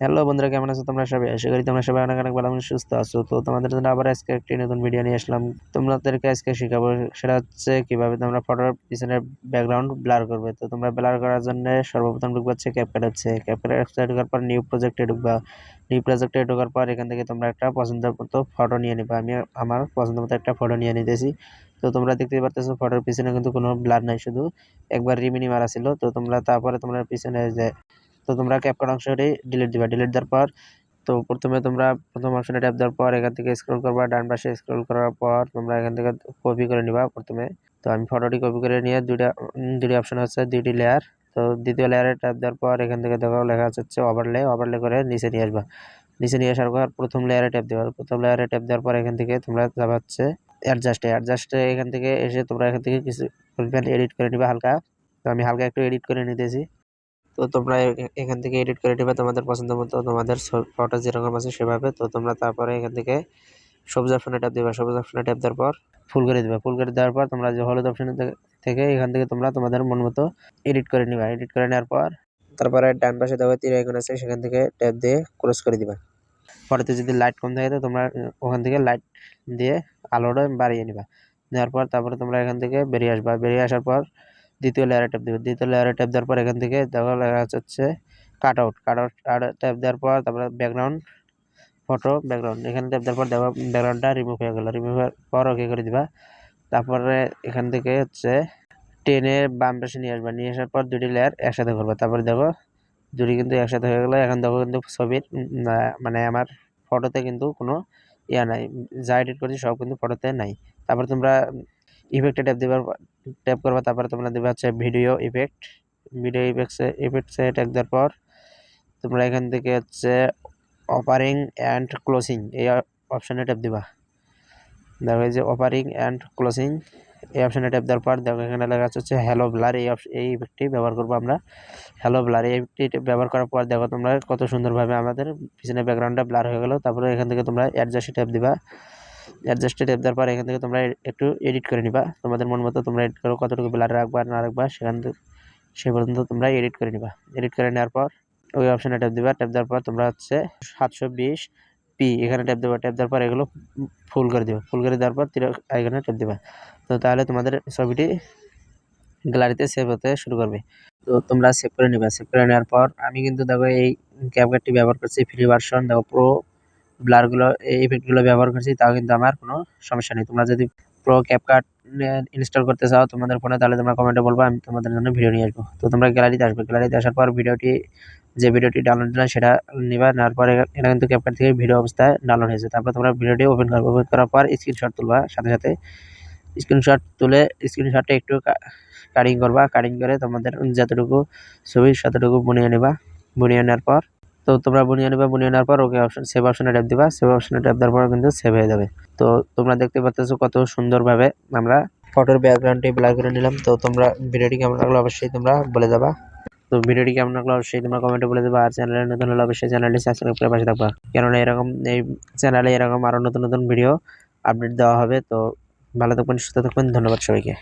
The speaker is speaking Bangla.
হ্যালো বন্ধুরা, কেমন আছো তোমরা সবাই? আশা করি তোমরা সবাই অনেক অনেক ভালো সুস্থ আছো। তো তোমাদের জন্য আবার আজকে একটি নতুন ভিডিও নিয়ে আসলাম। তোমাদেরকে আজকে শেখাবো সেটা হচ্ছে কীভাবে তোমরা ফটোর পিছনে ব্যাকগ্রাউন্ড ব্লার করবে। তো তোমরা ব্লার করার জন্য সর্বপ্রথম ঢুকবা হচ্ছে ক্যাপকাট হচ্ছে ক্যাপকাট অ্যাপসে ঢোকার পর নিউ প্রজেক্টে ঢুকবা। নিউ প্রজেক্টে ঢোকার পর এখান থেকে তোমরা একটা পছন্দ মতো ফটো নিয়ে নিবা। আমি আমার পছন্দ মতো একটা ফটো নিয়ে নিতেছি। তো তোমরা দেখতে পারতেছো ফটোর পিছনে কিন্তু কোনো ব্লার নাই। শুধু একবার রিমিনি মারা ছিল। তো তোমরা তারপরে তোমরা পিছনে যে তো তোমরা ক্যাপকাট অংশটি ডিলিট দিবা। ডিলিট দেওয়ার পর, তো প্রথমে তোমরা প্রথম অপশনে ট্যাপ দেওয়ার পর এখান থেকে স্ক্রল করবা। ডান পাশে স্ক্রল করার পর তোমরা এখান থেকে কপি করে নিবা প্রথমে। তো আমি ফটোটি কপি করে নিয়ে দুইটা দুটি অপশন হচ্ছে দুইটি লেয়ার তো দ্বিতীয় লেয়ারে ট্যাপ দেওয়ার পর এখান থেকে দেখো লেখা হচ্ছে ওভারলে ওভারলে করে নিচে নিয়ে আসবা। নিচে নিয়ে আসার পর প্রথম লেয়ারে ট্যাপ দেওয়া প্রথম লেয়ারে ট্যাপ দেওয়ার পর এখান থেকে তোমরা যাবা হচ্ছে অ্যাডজাস্টে অ্যাডজাস্টে এখান থেকে এসে তোমরা এখান থেকে কিছু এডিট করে নিবা হালকা। তো আমি হালকা একটু এডিট করে নিতেছি। তো তোমরা এখান থেকে এডিট করে নেবে তোমাদের পছন্দ মতো, তোমাদের ফটো যেরকম আছে সেভাবে। তো তোমরা তারপরে এখান থেকে সবুজ অপশনে ট্যাপ দেবে, সবুজ অপশনে ট্যাপ দেওয়ার পর ফুল করে দেবে। ফুল করে দেওয়ার পর তোমরা যে হলুদ অপশনে থেকে এখান থেকে তোমরা তোমাদের মন মতো এডিট করে নিবা। এডিট করে নেওয়ার পর তারপরে ডান পাশে দেখো তীর আইকন আছে, সেখান থেকে ট্যাপ দিয়ে ক্রস করে দিবা। পরেতে যদি লাইট কম থাকে তো তোমরা ওখান থেকে লাইট দিয়ে আলোটা বাড়িয়ে নিবা। নেওয়ার পর তারপরে তোমরা এখান থেকে বেরিয়ে আসবা। বেরিয়ে আসার পর দ্বিতীয় লেয়ারে ট্যাপ দেবে। দ্বিতীয় লেয়ারে ট্যাপ দেওয়ার পর এখান থেকে দেখো লেখা হচ্ছে cut out cut out tap দেওয়ার পর তারপরে ব্যাকগ্রাউন্ড ফটো ব্যাকগ্রাউন্ড এখানে ট্যাপ দেওয়ার পর দেখো ব্যাকগ্রাউন্ডটা রিমুভ হয়ে গেল। রিমুভ হওয়ার পর ওকে করে দিবা। তারপরে এখান থেকে হচ্ছে টেনে বাম পাশে নিয়ে আসবা। নিয়ে আসার পর দুটি লেয়ার একসাথে করবা। তারপরে দেখো দুটি কিন্তু একসাথে হয়ে গেলো। এখন দেখো কিন্তু ছবির মানে আমার ফটোতে কিন্তু কোনো ইয়া নাই। যা এডিট করছি সব কিন্তু ফটোতে নাই। তারপর তোমরা ইফেক্টে ট্যাপ দেবার ট্যাপ করবা, তারপরে তোমরা দেবে হচ্ছে ভিডিও ইফেক্ট ভিডিও ইফেক্টসে ইফেক্টসে ট্যাপ দেওয়ার পর তোমরা এখান থেকে হচ্ছে অপারিং অ্যান্ড ক্লোজিং এই অপশানে ট্যাপ দিবা। দেখো এই যে অপারিং অ্যান্ড ক্লোজিং এই অপশানে ট্যাপ দেওয়ার পর দেখো এখানে লেখা হচ্ছে হ্যালো ব্লার এই এই ইফেক্টটি ব্যবহার করব আমরা। হ্যালো ব্লার এই ইফেক্টটি ব্যবহার করার পর দেখো তোমরা কত সুন্দরভাবে আমাদের পিছনে ব্যাকগ্রাউন্ডটা ব্লার হয়ে গেলো। তারপরে এখান থেকে তোমরা অ্যাডজাস্টে ট্যাপ দিবা। অ্যাডজাস্টে ট্যাপ দেওয়ার পর এখান থেকে তোমরা একটু এডিট করে নিবা। তোমাদের মন মতো তোমরা এডিট করো, কতটুকু ব্লার রাখবা, না রাখবা, সেখান থেকে সে পর্যন্ত তোমরা এডিট করে নিবা। এডিট করে নেওয়ার পর ওই অপশানে ট্যাপ দিবা। ট্যাপ দেওয়ার পর তোমরা হচ্ছে সাতশো বিশ পি এখানে ট্যাপ দেবা। ট্যাপ দেওয়ার পর এগুলো ফুল করে দেবে। ফুল করে দেওয়ার পর আইকনে ট্যাপ দেবা। তো তাহলে তোমাদের ছবিটি গ্যালারিতে সেভ হতে শুরু করবে। তো তোমরা সেভ করে নেবে। সেভ করে নেওয়ার পর আমি কিন্তু দেখো এই ক্যাপকাটটি ব্যবহার করছি। ফ্রি ভার্সন দেখো প্রো ব্লারগুলো এই ইফেক্টগুলো ব্যবহার করছি, তাও কিন্তু আমার কোনো সমস্যা নেই। তোমরা যদি প্রো ক্যাপকাট ইনস্টল করতে চাও তোমাদের ফোনে তাহলে তোমরা কমেন্টে বলব, আমি তোমাদের জন্য ভিডিও নিয়ে আসব। তো তোমরা গ্যালারিতে আসবে। গ্যালারিতে আসার পর ভিডিওটি যে ভিডিওটি ডাউনলোড দিলাম, সেটা নিবা, নেওয়ার পরে এটা কিন্তু ক্যাপকাট থেকে ভিডিও অবস্থায় ডাউনলোড হয়েছে। তারপর তোমরা ভিডিওটি ওপেন করবে। ওপেন করার পর স্ক্রিনশট তুলবা, সাথে সাথে স্ক্রিনশট তুলে স্ক্রিনশটটা একটু কাটিং করবা। কাটিং করে তোমাদের যতটুকু ছবি, ততটুকু বুনিয়ে নেবা। বুনিয়ে নেওয়ার পর তো তোমরা বুনিয়ে নেবে বুনিয়ে নেওয়ার পর ওকে অপশন সেভ অপশনে ট্যাপ দিবা সেভ অপশনে ট্যাপ দেওয়ার পর কিন্তু সেভ হয়ে যাবে। তো তোমরা দেখতে পাচ্ছ কত সুন্দরভাবে আমরা ফটোর ব্যাকগ্রাউন্ডটি ব্লার করে নিলাম। তো তোমরা ভিডিওটি কেমন লাগল অবশ্যই তোমরা বলে যাবা। তো ভিডিওটি কেমন লাগল অবশ্যই তোমরা কমেন্টে বলে দেবা আর চ্যানেলে নতুন হলে অবশ্যই চ্যানেলটি সাবস্ক্রাইব করে পাশে থাকবা। কেননা এরকম এই চ্যানেলে এরকম আরও নতুন নতুন ভিডিও আপডেট দেওয়া হবে। তো ভালো থাকবেন, সুস্থ থাকবেন। ধন্যবাদ সবাইকে।